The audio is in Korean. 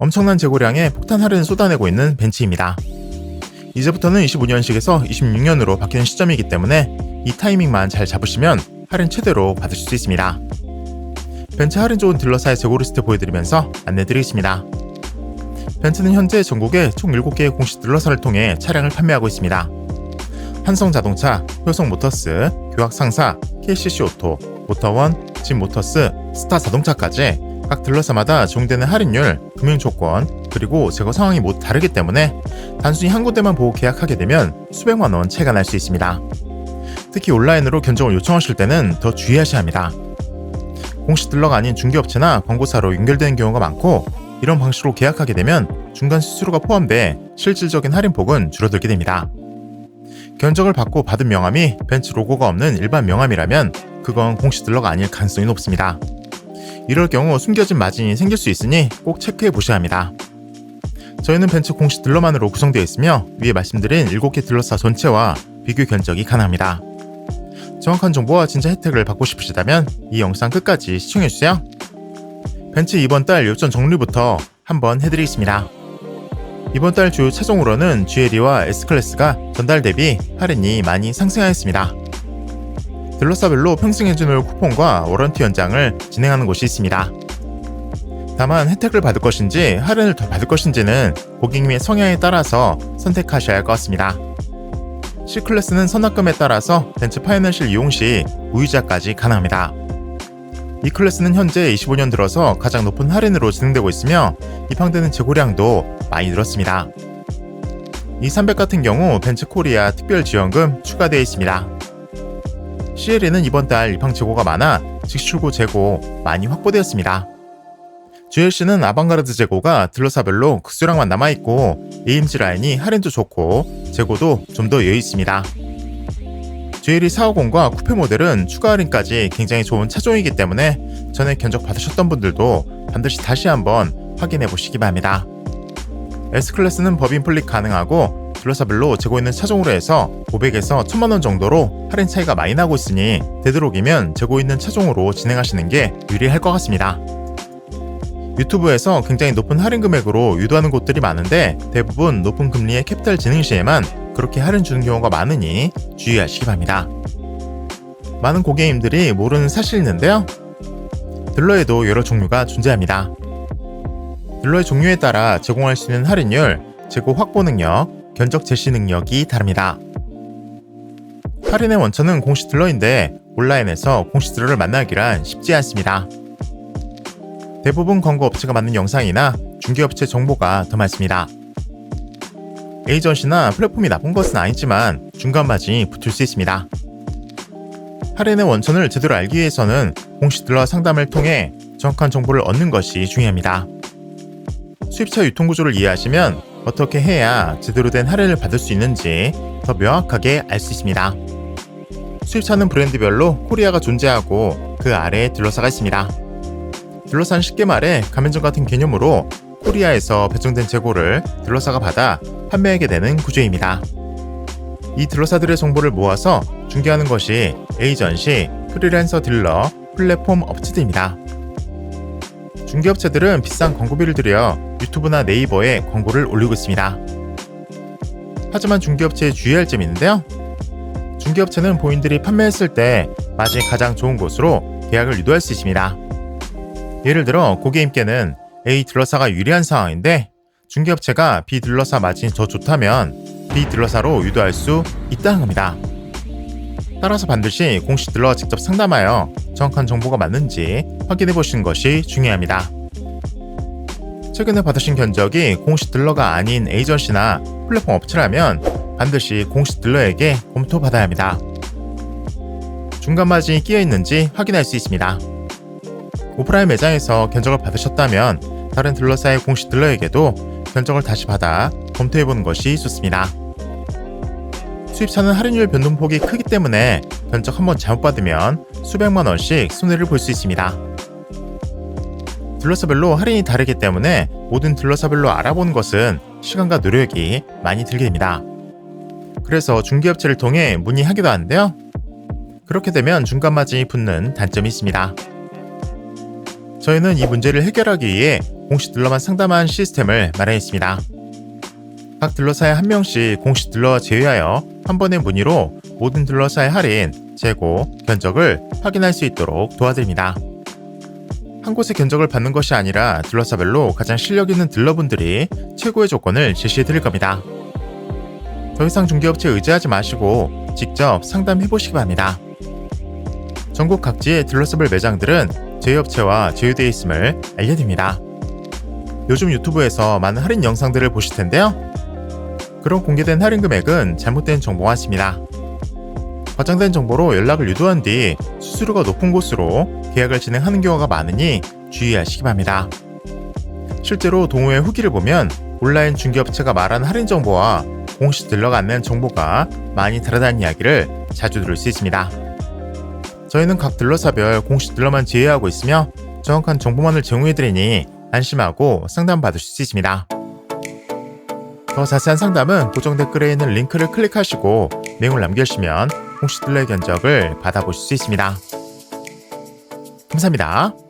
엄청난 재고량의 폭탄 할인을 쏟아내고 있는 벤츠입니다. 이제부터는 25년식에서 26년으로 바뀌는 시점이기 때문에 이 타이밍만 잘 잡으시면 할인 최대로 받으실 수 있습니다. 벤츠 할인 좋은 딜러사의 재고 리스트 보여드리면서 안내드리겠습니다. 벤츠는 현재 전국에 총 7개의 공식 딜러사를 통해 차량을 판매하고 있습니다. 한성자동차, 효성모터스, 교학상사, KCC 오토, 모터원, 진모터스, 스타자동차까지 각 딜러사마다 적용되는 할인율, 금융 조건, 그리고 제거 상황이 모두 다르기 때문에 단순히 한 군데만 보고 계약하게 되면 수백만 원 차이가 날 수 있습니다. 특히 온라인으로 견적을 요청하실 때는 더 주의하셔야 합니다. 공식 딜러가 아닌 중개업체나 광고사로 연결되는 경우가 많고 이런 방식으로 계약하게 되면 중간 수수료가 포함돼 실질적인 할인폭은 줄어들게 됩니다. 견적을 받고 받은 명함이 벤츠 로고가 없는 일반 명함이라면 그건 공식 딜러가 아닐 가능성이 높습니다. 이럴 경우 숨겨진 마진이 생길 수 있으니 꼭 체크해 보셔야 합니다. 저희는 벤츠 공식 딜러만으로 구성되어 있으며 위에 말씀드린 7개 딜러사 전체와 비교 견적이 가능합니다. 정확한 정보와 진짜 혜택을 받고 싶으시다면 이 영상 끝까지 시청해주세요. 벤츠 이번 달 요점 정리부터 한번 해드리겠습니다. 이번 달 주요 차종으로는 GLE와 S클래스가 전달 대비 할인이 많이 상승하였습니다. 딜러사별로 평생 해준을 쿠폰과 워런티 연장을 진행하는 곳이 있습니다. 다만 혜택을 받을 것인지 할인을 더 받을 것인지는 고객님의 성향에 따라서 선택하셔야 할 것 같습니다. C클래스는 선납금에 따라서 벤츠 파이낸셜 이용 시 무이자까지 가능합니다. 이 클래스는 현재 25년 들어서 가장 높은 할인으로 진행되고 있으며 입항되는 재고량도 많이 늘었습니다. 이300 같은 경우 벤츠 코리아 특별 지원금 추가되어 있습니다. CL에는 이번 달 입항 재고가 많아 즉시 출고 재고 많이 확보되었습니다. GLC는 아방가르드 재고가 딜러사별로 극수량만 남아있고 AMG 라인이 할인도 좋고 재고도 좀 더 여유 있습니다. GLE 450과 쿠페 모델은 추가 할인까지 굉장히 좋은 차종이기 때문에 전에 견적 받으셨던 분들도 반드시 다시 한번 확인해 보시기 바랍니다. S클래스는 법인 플릿 가능하고 딜러사별로 재고 있는 차종으로 해서 500에서 1000만원 정도로 할인 차이가 많이 나고 있으니 되도록이면 재고 있는 차종으로 진행하시는 게 유리할 것 같습니다. 유튜브에서 굉장히 높은 할인 금액으로 유도하는 곳들이 많은데 대부분 높은 금리의 캐피탈 진행 시에만 그렇게 할인 주는 경우가 많으니 주의하시기 바랍니다. 많은 고객님들이 모르는 사실이 있는데요. 딜러에도 여러 종류가 존재합니다. 딜러의 종류에 따라 제공할 수 있는 할인율, 재고 확보 능력, 견적 제시 능력이 다릅니다. 할인의 원천은 공식 딜러인데 온라인에서 공식 딜러를 만나기란 쉽지 않습니다. 대부분 광고 업체가 만든 영상이나 중개업체 정보가 더 많습니다. 에이전시나 플랫폼이 나쁜 것은 아니지만 중간 마진이 붙을 수 있습니다. 할인의 원천을 제대로 알기 위해서는 공식 딜러 상담을 통해 정확한 정보를 얻는 것이 중요합니다. 수입차 유통구조를 이해하시면 어떻게 해야 제대로 된 할인을 받을 수 있는지 더 명확하게 알 수 있습니다. 수입차는 브랜드별로 코리아가 존재하고 그 아래에 딜러사가 있습니다. 딜러사는 쉽게 말해 가맹점 같은 개념으로 코리아에서 배정된 재고를 딜러사가 받아 판매하게 되는 구조입니다. 이 딜러사들의 정보를 모아서 중개하는 것이 에이전시, 프리랜서 딜러, 플랫폼 업체들입니다. 중개업체들은 비싼 광고비를 들여 유튜브나 네이버에 광고를 올리고 있습니다. 하지만 중개업체에 주의할 점이 있는데요. 중개업체는 본인들이 판매했을 때 마진이 가장 좋은 곳으로 계약을 유도할 수 있습니다. 예를 들어 고객님께는 A 딜러사가 유리한 상황인데 중개업체가 B 딜러사 마진이 더 좋다면 B 딜러사로 유도할 수 있다는 겁니다. 따라서 반드시 공식 딜러와 직접 상담하여 정확한 정보가 맞는지 확인해 보시는 것이 중요합니다. 최근에 받으신 견적이 공식 딜러가 아닌 에이전시나 플랫폼 업체라면 반드시 공식 딜러에게 검토받아야 합니다. 중간 마진이 끼어 있는지 확인할 수 있습니다. 오프라인 매장에서 견적을 받으셨다면 다른 딜러사의 공식 딜러에게도 견적을 다시 받아 검토해 보는 것이 좋습니다. 수입차는 할인율 변동폭이 크기 때문에 견적 한번 잘못 받으면 수백만 원씩 손해를 볼 수 있습니다. 딜러사별로 할인이 다르기 때문에 모든 딜러사별로 알아보는 것은 시간과 노력이 많이 들게 됩니다. 그래서 중개업체를 통해 문의하기도 하는데요. 그렇게 되면 중간 마진이 붙는 단점이 있습니다. 저희는 이 문제를 해결하기 위해 공식 딜러만 상담한 시스템을 마련했습니다. 각 딜러사에 한 명씩 공식 딜러와 제외하여 한 번의 문의로 모든 딜러사의 할인, 재고, 견적을 확인할 수 있도록 도와드립니다. 한 곳의 견적을 받는 것이 아니라 딜러사별로 가장 실력 있는 딜러분들이 최고의 조건을 제시해 드릴 겁니다. 더 이상 중개업체에 의지하지 마시고 직접 상담해 보시기 바랍니다. 전국 각지의 딜러서블 매장들은 제휴업체와 제휴되어 있음을 알려드립니다. 요즘 유튜브에서 많은 할인 영상들을 보실 텐데요. 그런 공개된 할인 금액은 잘못된 정보 같습니다. 과장된 정보로 연락을 유도한 뒤 수수료가 높은 곳으로 계약을 진행하는 경우가 많으니 주의하시기 바랍니다. 실제로 동호회 후기를 보면 온라인 중개업체가 말하는 할인 정보와 공식 딜러가 안낸 정보가 많이 다르다는 이야기를 자주 들을 수 있습니다. 저희는 각 딜러사별 공식 딜러만 제외하고 있으며 정확한 정보만을 제공해드리니 안심하고 상담받으실 수 있습니다. 더 자세한 상담은 고정 댓글에 있는 링크를 클릭하시고 내용을 남겨주시면 딜러의 견적을 받아보실 수 있습니다. 감사합니다.